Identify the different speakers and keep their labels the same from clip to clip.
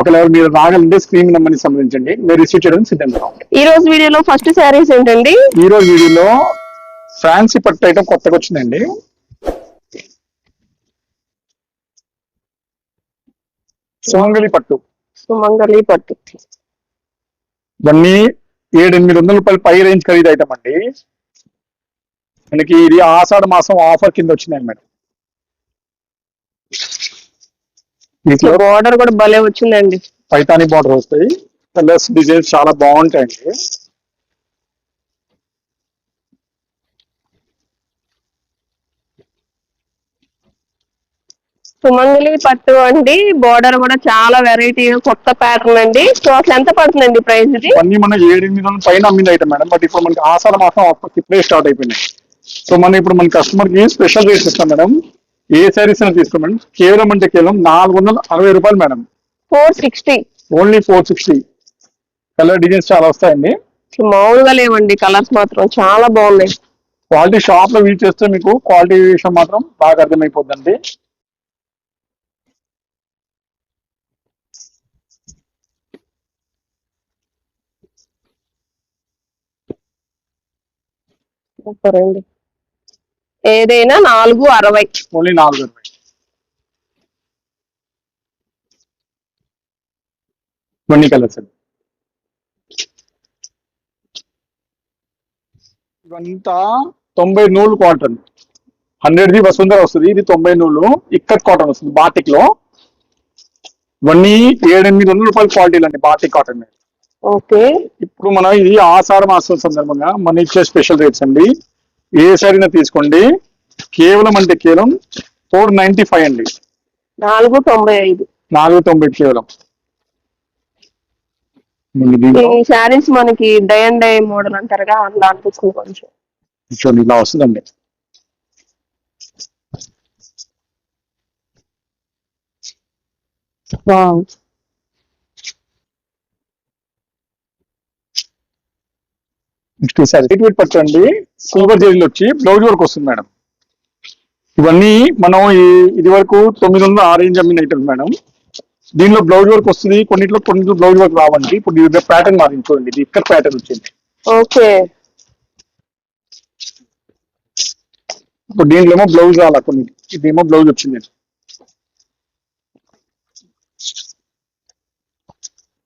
Speaker 1: ఒకవేళ మీరు రాగలంటే స్క్రీన్ నెంబర్ని సంప్రదించండి మీరు రిసీవ్ చేయడానికి సిద్ధంగా.
Speaker 2: ఈ రోజు వీడియోలో ఫస్ట్ శారీస్ ఏంటండి?
Speaker 1: ఈ రోజు వీడియోలో ఫ్యాన్సీ పట్టు ఐటమ్ కొత్తగా వచ్చిందండి. సుమంగళి పట్టు.
Speaker 2: సుమంగళి పట్టు.
Speaker 1: ఇవన్నీ ఏడు ఎనిమిది వందల రూపాయలు పై రేంజ్ ఖరీదు ఐటమ్ అండి. మనకి ఇది ఆషాఢ మాసం ఆఫర్ కింద వచ్చిందండి మేడం వీటిలో
Speaker 2: బార్డర్ కూడా భలే వచ్చిందండి.
Speaker 1: పైతాని బార్డర్ వస్తాయి. కలర్స్ డిజైన్స్ చాలా బాగుంటాయండి.
Speaker 2: సుమంగళి పట్టు అండి. బార్డర్ కూడా చాలా వెరైటీ కొత్త ప్యాటర్న్ అండి. సో అసలు ఎంత పడుతుందండి ప్రైస్ ఇది
Speaker 1: ఇవన్నీ మన ఏడు ఎనిమిది వందల పైన అమ్మింది ఐటమ్ మేడం బట్ ఇప్పుడు మనకి ఆషాఢ మాసం ఆఫర్ ఇప్పుడే స్టార్ట్ అయిపోయినాయి. సో మనం ఇప్పుడు మన కస్టమర్కి స్పెషల్ రేట్స్ ఇస్తాం మేడం ఏ శారీస్ అయినా తీసుకో మేడం కేవలం అంటే కేవలం నాలుగు వందల అరవై రూపాయలు madam.
Speaker 2: Four sixty.
Speaker 1: Only four sixty. Colour designs చాలా వస్తాయండి.
Speaker 2: మామూలుగా లేవండి. కలర్స్ మాత్రం చాలా బాగున్నాయి.
Speaker 1: క్వాలిటీ షాప్లో విజిట్ చేస్తే మీకు క్వాలిటీ విషయం మాత్రం బాగా అర్థమైపోద్దండి.
Speaker 2: సూపర్ అండి. ఏదైనా నాలుగు అరవై.
Speaker 1: ఓన్లీ నాలుగు ఇరవై కొన్ని కలర్స్ అండి ఇవంతా తొంభై నూలు కాటన్ హండ్రెడ్ ది వసుంధర వస్తుంది ఇది తొంభై నూలు. ఇక్కత్ కాటన్ వస్తుంది బాటిక్లో. ఇవన్నీ ఏడెనిమిది వందల రూపాయల క్వాలిటీలు అండి బాటిక్ కాటన్
Speaker 2: ఓకే.
Speaker 1: ఇప్పుడు మనం ఇది ఆషాఢ మాసం సందర్భంగా మన ఇచ్చే స్పెషల్ రేట్స్ అండి. ఏ సరైనా తీసుకోండి. కేవలం అంటే కేవలం ఫోర్ నైన్టీ ఫైవ్ అండి.
Speaker 2: నాలుగు తొంభై ఐదు.
Speaker 1: నాలుగు తొంభై కేవలం.
Speaker 2: ఈ శారీస్ మనకి డై అండ్ డై మోడల్ అంటారుగా అట్లా అనిపిస్తుంది కొంచెం.
Speaker 1: చూడండి ఇలా వస్తుందండి. నెక్స్ట్ సారీ పట్టండి సిల్వర్ జరీలు వచ్చి బ్లౌజ్ వర్క్ వస్తుంది మేడం. ఇవన్నీ మనం ఈ- ఇది వరకు తొమ్మిది వందల ఆ రేంజ్ అమ్మిన ఐటమ్స్ మేడం. దీనిలో బ్లౌజ్ వర్క్ వస్తుంది. కొన్నిట్లో కొన్నిట్లో బ్లౌజ్ వర్క్ రావండి. ఇప్పుడు ప్యాటర్న్ మారింది చూడండి ఇది ఇక్కడ ప్యాటర్న్ వచ్చింది.
Speaker 2: ఓకే.
Speaker 1: ఇప్పుడు దీంట్లో ఏమో బ్లౌజ్ రాలా కొన్ని. ఇదేమో బ్లౌజ్ వచ్చింది.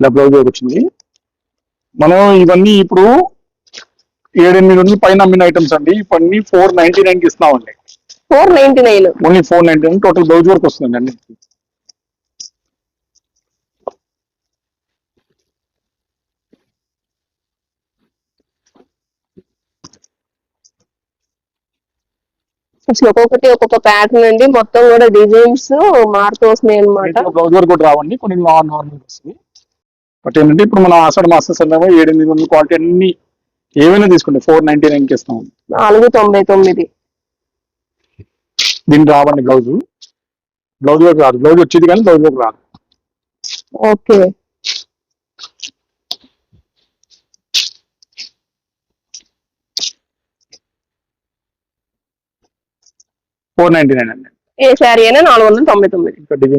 Speaker 1: ఇలా బ్లౌజ్ వచ్చింది. మనం ఇవన్నీ ఇప్పుడు ఏడెనిమిది వందల పైన అమ్మిన ఐటమ్స్ అండి. ఇవన్నీ ఫోర్ నైన్టీ నైన్కి ఇస్తున్నామండి
Speaker 2: four ninety nine
Speaker 1: only four ninety nine total blouse work వస్తుంది అండి.
Speaker 2: అసలు ఒక్కొక్కటి ఒక్కొక్క ప్యాటర్న్ అండి. మొత్తం కూడా డిజైన్స్ మారుతూ వస్తున్నాయి అనమాట
Speaker 1: బ్లౌజ్ వర్క్ కూడా రావండి. కొన్ని నాన్ నార్మల్ వస్తుంది. బట్ ఏంటంటే ఇప్పుడు మనం ఆషాఢ మాసం సందర్భంగా ఏడెనిమిది వందల క్వాలిటీ అన్ని ఏమైనా తీసుకోండి ఫోర్ నైన్టీ నైన్కి ఇస్తాం.
Speaker 2: నాలుగు తొంభై తొమ్మిది.
Speaker 1: దీనికి రావండి బ్లౌజ్. బ్లౌజ్ వర్క్ రాదు. బ్లౌజ్ వచ్చేది కానీ బ్లౌజ్ వర్క్ రాదు.
Speaker 2: ఓకే.
Speaker 1: ఫోర్ నైన్టీ నైన్ అండి.
Speaker 2: ఏ శారీ అయినా నాలుగు వందల తొంభై తొమ్మిది.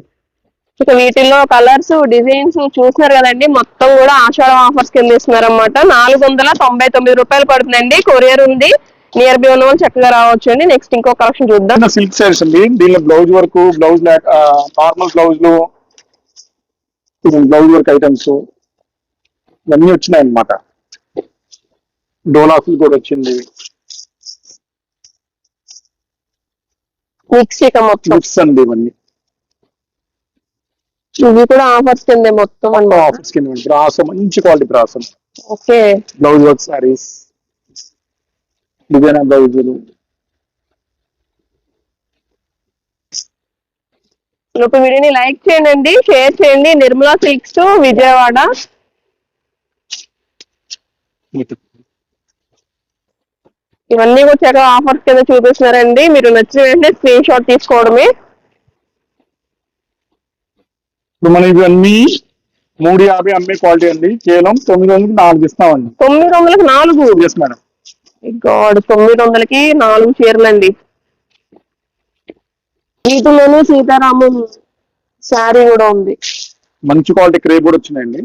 Speaker 1: ఇంకా
Speaker 2: వీటిల్లో కలర్స్ డిజైన్స్ చూస్తున్నారు కదండి. మొత్తం కూడా ఆషాఢం ఆఫర్స్ కింద ఇస్తున్నారు అనమాట నాలుగు వందల తొంభై తొమ్మిది రూపాయలు పడుతుందండి. కొరియర్ ఉంది. నియర్ బై ఉన్న వాళ్ళు చక్కగా రావచ్చు అండి. నెక్స్ట్ ఇంకో కలెక్షన్ చూద్దాం.
Speaker 1: సిల్క్ శారీస్ అండి. దీనిలో బ్లౌజ్ వర్క్ బ్లౌజ్ నార్మల్ బ్లౌజ్లు బ్లౌజ్ వర్క్ ఐటమ్స్ ఇవన్నీ వచ్చినాయి అన్నమాట డోలాఫుల్ కూడా వచ్చింది.
Speaker 2: మిక్స్ ఇక మొత్తం.
Speaker 1: మిక్స్ అండి ఇవన్నీ.
Speaker 2: ఇవి కూడా ఆఫర్స్ కింద మొత్తం అన్నమాట
Speaker 1: ఆఫర్స్ కింద బ్రాసో మంచి quality brasso.
Speaker 2: Okay.
Speaker 1: Blouse work saris. Designer బ్లౌజులు?
Speaker 2: ఒక వీడియోని లైక్ చేయండి షేర్ చేయండి. నిర్మలా సిల్క్స్ విజయవాడ. ఇవన్నీ కూడా చక్కగా ఆఫర్స్ కింద చూపిస్తున్నారండి. మీరు నచ్చిన వెంటనే స్క్రీన్ షాట్ తీసుకోవడమే.
Speaker 1: ఇప్పుడు మనం ఇవన్నీ మూడు యాభై అమ్మే క్వాలిటీ అండి. కేవలం తొమ్మిది వందలకి నాలుగు ఇస్తామండి.
Speaker 2: తొమ్మిది వందలకు నాలుగు?
Speaker 1: ఎస్ మేడం
Speaker 2: గాడ్ తొమ్మిది వందలకి నాలుగు చీరలండి. వీటిలోనే సీతారామం శారీ కూడా ఉంది.
Speaker 1: మంచి క్వాలిటీ క్రేప్ కూడా వచ్చినాయండి.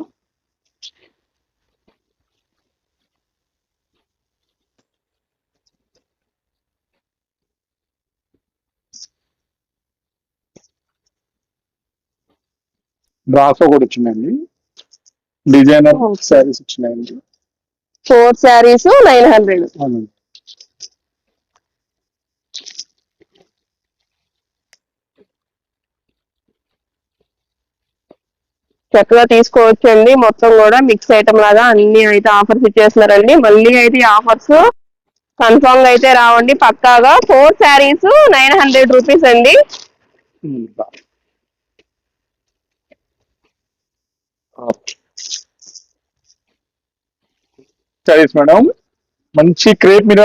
Speaker 1: బ్రాసో కూడా వచ్చినాయండి డిజైనర్. శారీస్ వచ్చినాయండి
Speaker 2: ఫోర్ శారీస్ నైన్ హండ్రెడ్
Speaker 1: అవునండి.
Speaker 2: చక్కగా తీసుకోవచ్చండి. మొత్తం కూడా మిక్స్ ఐటమ్ లాగా అన్ని అయితే ఆఫర్స్ ఇచ్చేస్తున్నారండి. మళ్ళీ అయితే ఆఫర్స్ కన్ఫామ్గా అయితే రావండి. పక్కాగా four saris nine hundred rupees అండి.
Speaker 1: శారీస్ మేడం మంచి క్రేప్ మీద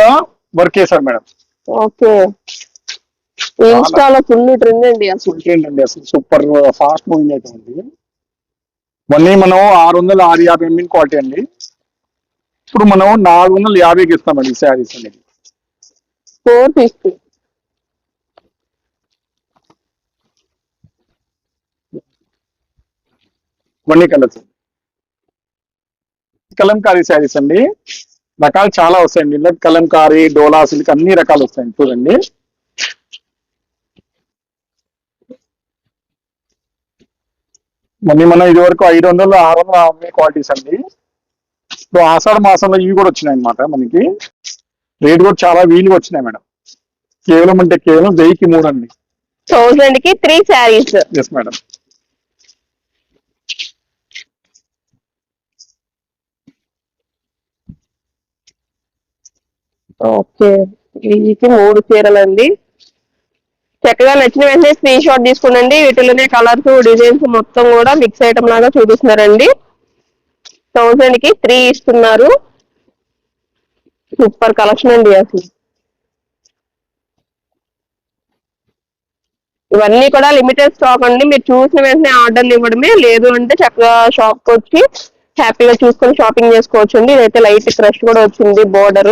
Speaker 1: వర్క్ చేశారు మేడం
Speaker 2: ఓకే ఇన్స్టాలో ఫుల్ ట్రెండ్ అండి అసలు
Speaker 1: ఏంటండి అసలు సూపర్ ఫాస్ట్ మూవింగ్ అయితే ఉంది. ఇవన్నీ మనం ఆరు వందల ఆరు యాభై ఎంఎల్ క్వాలిటీ అండి. ఇప్పుడు మనం నాలుగు వందల యాభైకి ఇస్తామండి ఈ శారీస్ అనేది.
Speaker 2: ఫోర్ ఫిఫ్టీ
Speaker 1: ఇవన్నీ కలర్స్ కలంకారీ శారీస్ అండి. రకాలు చాలా వస్తాయండి. ఇందులో కలంకారీ డోలా సిల్క్ అన్ని రకాలు వస్తాయండి. చూడండి. మళ్ళీ మనం ఇది వరకు ఐదు వందలు ఆరు వందలు అమ్మే క్వాలిటీస్ అండి. ఇప్పుడు ఆషాఢ మాసంలో ఇవి కూడా వచ్చినాయి అనమాట మనకి. రేట్ కూడా చాలా వీలుగా వచ్చినాయి మేడం. కేవలం అంటే కేవలం వెయ్యికి మూడు అండి
Speaker 2: థౌసండ్కి three saris.
Speaker 1: Yes madam
Speaker 2: okay. వీటికి మూడు చీరలండి. చక్కగా నచ్చిన వెంటనే స్క్రీన్ షాట్ తీసుకునండి. వీటిలోనే కలర్స్ డిజైన్స్ మొత్తం కూడా మిక్స్ ఐటమ్ లాగా చూపిస్తున్నారండి. థౌసండ్కి త్రీ ఇస్తున్నారు. సూపర్ కలెక్షన్ అండి అసలు. ఇవన్నీ కూడా లిమిటెడ్ స్టాక్ అండి. మీరు చూసిన వెంటనే ఆర్డర్లు ఇవ్వడమే. లేదు అంటే చక్కగా షాప్ వచ్చి హ్యాపీగా చూసుకొని షాపింగ్ చేసుకోవచ్చు అండి ఇదైతే లైట్ క్రష్ కూడా వచ్చింది బోర్డర్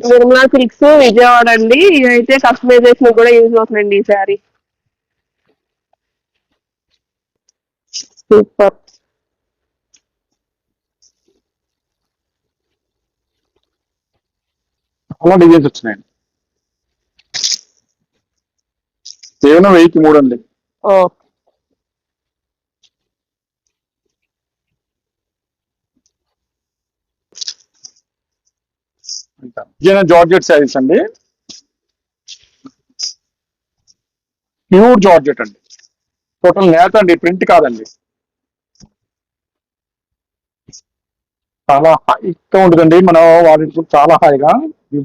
Speaker 2: నిర్మలా సిల్క్స్ విజయవాడ అండి. ఇదైతే కస్టమైజేషన్ కూడా యూజ్ అవుతుందండి ఈ శారీ సూపర్
Speaker 1: చాలా డిజైన్స్ వచ్చినాయండి కేవలం వెయ్యికి మూడు అండి.
Speaker 2: ఓకే.
Speaker 1: విజయనగరం జార్జెట్ శారీస్ అండి. ప్యూర్ జార్జెట్ అండి. టోటల్ నేత అండి ప్రింట్ కాదండి. చాలా హైగా ఉంటుందండి మనం వాటి చాలా హాయిగా.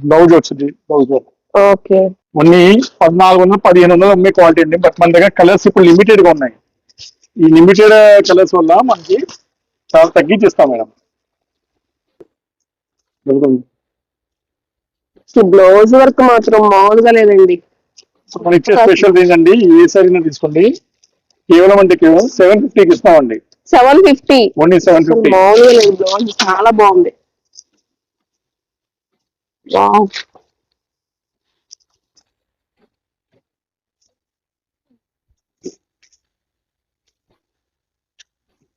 Speaker 1: బ్లౌజ్ వచ్చింది బ్లౌజ్.
Speaker 2: ఓకే.
Speaker 1: కొన్ని పద్నాలుగు వందలు పదిహేను వందలు అమ్మే క్వాలిటీ అండి బట్ మన దగ్గర కలర్స్ ఇప్పుడు లిమిటెడ్గా ఉన్నాయి. ఈ లిమిటెడ్ కలర్స్ వల్ల మనకి చాలా తగ్గించి ఇస్తాం మేడం
Speaker 2: బ్లౌజ్ వర్క్ మాత్రం మామూలుగా లేదండి
Speaker 1: మనం ఇచ్చే స్పెషల్ ఏంటండి ఏ సరైనా తీసుకోండి. కేవలం అంటే కేవలం సెవెన్ ఫిఫ్టీకి ఇస్తామండి.
Speaker 2: Seven fifty
Speaker 1: only seven fifty
Speaker 2: మామూలుగా లేదు బ్లౌజ్ చాలా బాగుంది.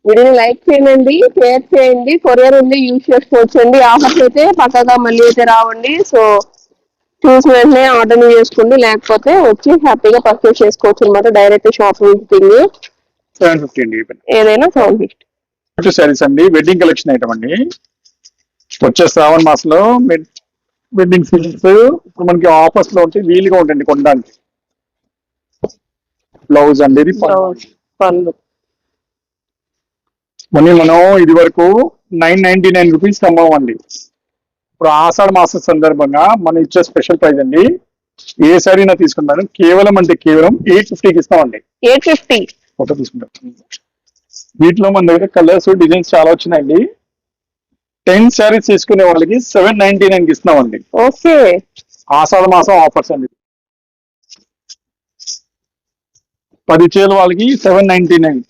Speaker 2: వీడియోని లైక్ చేయండి షేర్ చేయండి కొరియర్ ఉంది యూజ్ చేసుకోవచ్చు అండి ఆఫర్స్ అయితే పక్కగా మళ్ళీ అయితే రావండి. సో చూసిన వెంటనే ఆర్డర్ చేసుకోండి లేకపోతే వచ్చి హ్యాపీగా పర్చేస్ చేసుకోవచ్చు అనమాట direct shop visiting
Speaker 1: seven fifty అండి
Speaker 2: ఏదైనా సెవెన్ ఫిఫ్టీ.
Speaker 1: శారీస్ అండి. వెడ్డింగ్ కలెక్షన్ ఐటమ్ అండి. వచ్చే శ్రావణ మాసంలో వెడ్డింగ్ సీజన్స్ ఇప్పుడు మనకి ఆఫర్స్లో ఉంటే వీలుగా ఉంటుంది కొనడానికి. బ్లౌజ్ అండి ఇది.
Speaker 2: పళ్ళు.
Speaker 1: మనీ మనం ఇది వరకు నైన్ నైన్టీ నైన్ రూపీస్ అమ్మామండి. ఇప్పుడు ఆషాఢ మాసం సందర్భంగా మనం ఇచ్చే స్పెషల్ ప్రైస్ అండి. ఏ సారీ నా తీసుకుంటాను. కేవలం అంటే కేవలం ఎయిట్ ఫిఫ్టీకి ఇస్తామండి.
Speaker 2: Eight fifty.
Speaker 1: ఫోటో తీసుకుంటాం. వీటిలో మన దగ్గర కలర్స్ డిజైన్స్ చాలా వచ్చినాయండి. టెన్ శారీస్ తీసుకునే వాళ్ళకి సెవెన్ నైన్టీ నైన్ ఇస్తున్నామండి.
Speaker 2: ఓకే.
Speaker 1: ఆషాఢ మాసం ఆఫర్స్ అండి. పది చీరల వాళ్ళకి సెవెన్ నైన్టీ నైన్.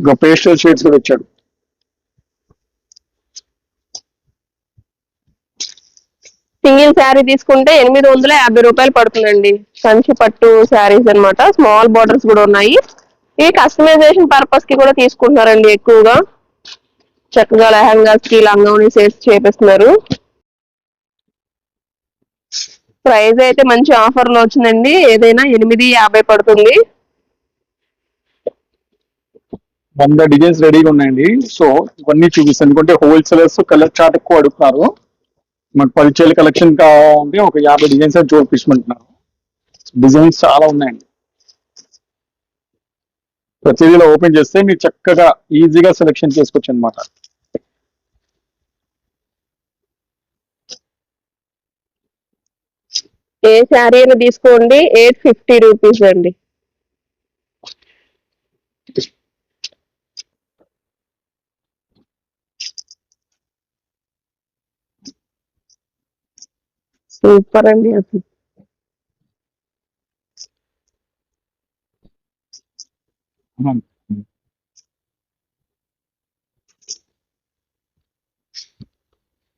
Speaker 1: ఇంకా పేస్టల్ షేడ్స్ కూడా ఇచ్చాడు.
Speaker 2: సింగిల్ శారీ తీసుకుంటే ఎనిమిది వందల యాభై రూపాయలు పడుతుందండి. కంచి పట్టు శారీస్ అనమాట స్మాల్ బార్డర్స్ కూడా ఉన్నాయి. ఇవి కస్టమైజేషన్ పర్పస్కి కూడా తీసుకుంటున్నారండి ఎక్కువగా. చక్కగా లెహంగాస్కి లంగోని సేల్స్ చేపిస్తున్నారు. ప్రైస్ అయితే మంచి ఆఫర్లో వచ్చిందండి. ఏదైనా ఎనిమిది యాభై పడుతుంది.
Speaker 1: వంద డిజైన్స్ రెడీగా ఉన్నాయండి. సో ఇవన్నీ చూపిస్తాను. ఎందుకంటే హోల్సేలర్స్ కలర్ చార్ట్ ఎక్కువ అడుగుతున్నారు. మాకు పదిచేల కలెక్షన్ కావాలంటే ఒక యాభై డిజైన్స్ చూపించమంటున్నారు. డిజైన్స్ చాలా ఉన్నాయండి. ప్రతిదీలో ఓపెన్ చేస్తే మీరు చక్కగా ఈజీగా సెలెక్షన్ చేసుకోవచ్చు అనమాట
Speaker 2: ఏ శారీ అయినా తీసుకోండి. ఎయిట్ ఫిఫ్టీ రూపీస్ అండి. సూపర్ అండి అసలు.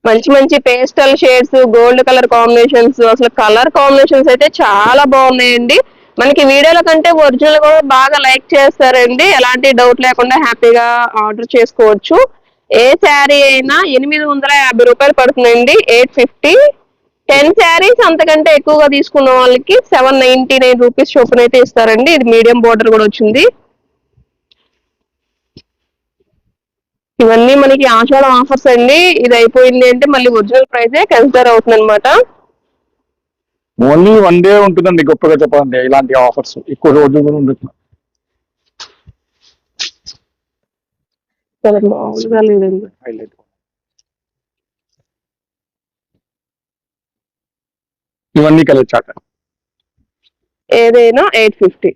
Speaker 2: మంచి మంచి pastel shades gold colour combinations అసలు కలర్ కాంబినేషన్స్ అయితే చాలా బాగున్నాయండి. మనకి వీడియోల కంటే ఒరిజినల్ కూడా బాగా లైక్ చేస్తారండి. ఎలాంటి డౌట్ లేకుండా హ్యాపీగా ఆర్డర్ చేసుకోవచ్చు. ఏ శారీ అయినా ఎనిమిది వందల యాభై రూపాయలు పడుతుందండి. ఎయిట్ ఫిఫ్టీ టెన్ శారీస్ అంతకంటే ఎక్కువగా తీసుకున్న వాళ్ళకి సెవెన్ నైన్టీ నైన్ రూపీస్ చొప్పున అయితే ఇస్తారండి. ఇది మీడియం బోర్డర్ కూడా వచ్చింది. ఇవన్నీ మనకి ఆషాఢం ఆఫర్స్ అండి. ఇది అయిపోయింది అంటే మళ్ళీ ఒరిజినల్ ప్రైజే కన్సిడర్ అవుతుంది అనమాట
Speaker 1: ఓన్లీ వన్ డే ఉంటుందండి గొప్పగా చెప్పాలంటే ఇలాంటి ఆఫర్స్. ఎక్కువ రోజులు కూడా ఉండదు
Speaker 2: మామూలుగా లేదండి
Speaker 1: ఇవన్నీ కలర్ చాట్
Speaker 2: ఏదైనా ఎయిట్ ఫిఫ్టీ